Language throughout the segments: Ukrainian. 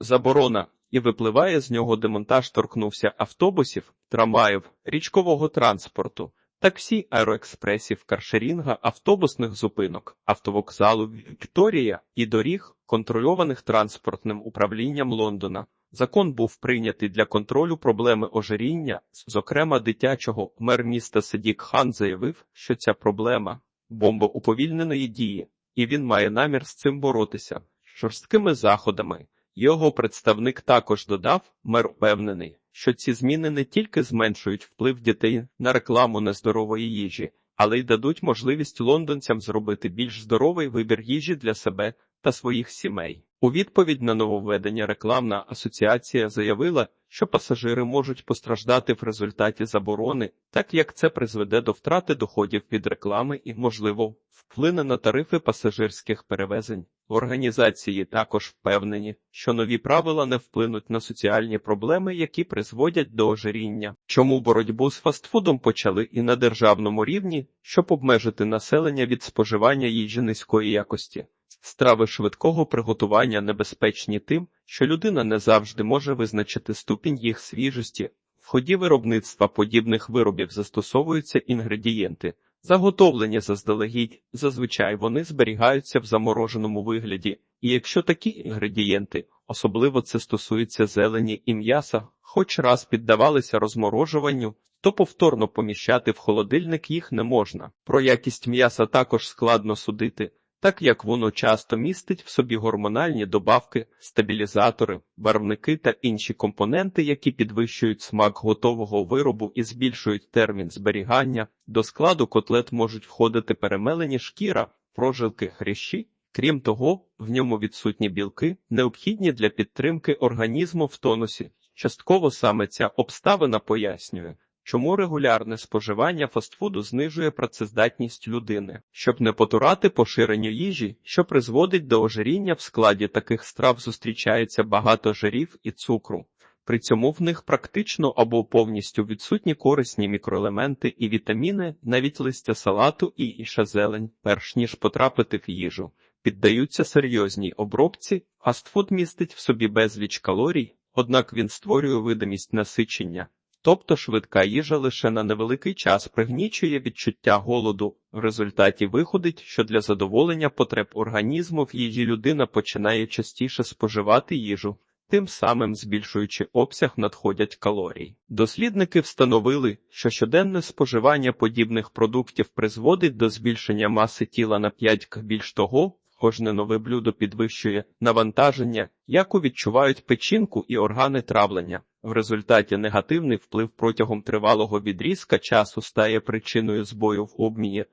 заборона, і випливає з нього демонтаж торкнувся автобусів, трамваїв, річкового транспорту, таксі, аероекспресів, каршерінга, автобусних зупинок, автовокзалу Вікторія і доріг, контрольованих транспортним управлінням Лондона. Закон був прийнятий для контролю проблеми ожиріння, зокрема дитячого. Мер міста Сидік Хан заявив, що ця проблема бомба уповільненої дії, і він має намір з цим боротися жорсткими заходами. Його представник також додав, мер впевнений, що ці зміни не тільки зменшують вплив дітей на рекламу нездорової їжі, але й дадуть можливість лондонцям зробити більш здоровий вибір їжі для себе та своїх сімей. У відповідь на нововведення рекламна асоціація заявила, що пасажири можуть постраждати в результаті заборони, так як це призведе до втрати доходів від реклами і, можливо, вплине на тарифи пасажирських перевезень. Організації також впевнені, що нові правила не вплинуть на соціальні проблеми, які призводять до ожиріння. Чому боротьбу з фастфудом почали і на державному рівні, щоб обмежити населення від споживання їжі низької якості. Страви швидкого приготування небезпечні тим, що людина не завжди може визначити ступінь їх свіжості. В ході виробництва подібних виробів застосовуються інгредієнти, заготовлені заздалегідь, зазвичай вони зберігаються в замороженому вигляді, і якщо такі інгредієнти, особливо це стосується зелені і м'яса, хоч раз піддавалися розморожуванню, то повторно поміщати в холодильник їх не можна. Про якість м'яса також складно судити так як воно часто містить в собі гормональні добавки, стабілізатори, барвники та інші компоненти, які підвищують смак готового виробу і збільшують термін зберігання. До складу котлет можуть входити перемелені шкіра, прожилки хрящі. Крім того, в ньому відсутні білки, необхідні для підтримки організму в тонусі. Частково саме ця обставина пояснює, Чому регулярне споживання фастфуду знижує працездатність людини, щоб не потурати поширенню їжі, що призводить до ожиріння в складі таких страв зустрічається багато жирів і цукру. При цьому в них практично або повністю відсутні корисні мікроелементи і вітаміни, навіть листя салату і іша зелень, перш ніж потрапити в їжу, піддаються серйозній обробці, фастфуд містить в собі безліч калорій, однак він створює видимість насичення. Тобто швидка їжа лише на невеликий час пригнічує відчуття голоду. В результаті виходить, що для задоволення потреб організму в їжі людина починає частіше споживати їжу, тим самим збільшуючи обсяг надходять калорій. Дослідники встановили, що щоденне споживання подібних продуктів призводить до збільшення маси тіла на 5 к більш того. Кожне нове блюдо підвищує навантаження, яку відчувають печінку і органи травлення. В результаті негативний вплив протягом тривалого відрізка часу стає причиною збою в обміні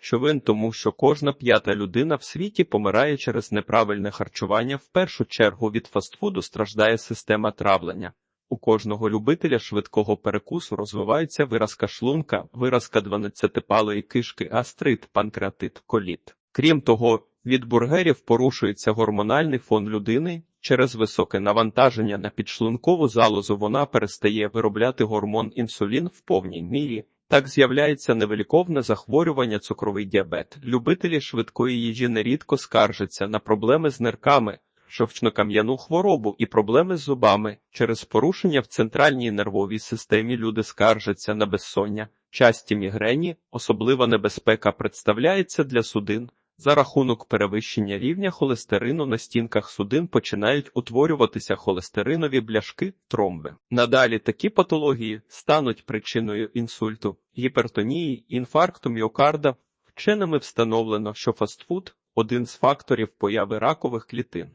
човин, тому що кожна п'ята людина в світі помирає через неправильне харчування. В першу чергу від фастфуду страждає система травлення. У кожного любителя швидкого перекусу розвивається виразка шлунка, виразка 12-палої кишки, астрит, панкреатит, коліт. Крім того, від бургерів порушується гормональний фон людини. Через високе навантаження на підшлункову залозу вона перестає виробляти гормон інсулін в повній мірі. Так з'являється невиліковне захворювання цукровий діабет. Любителі швидкої їжі нерідко скаржаться на проблеми з нирками, шовчнокам'яну хворобу і проблеми з зубами. Через порушення в центральній нервовій системі люди скаржаться на безсоння. Часті мігрені, особлива небезпека представляється для судин. За рахунок перевищення рівня холестерину на стінках судин починають утворюватися холестеринові бляшки, тромби. Надалі такі патології стануть причиною інсульту, гіпертонії, інфаркту міокарда. Вченими встановлено, що фастфуд один з факторів появи ракових клітин.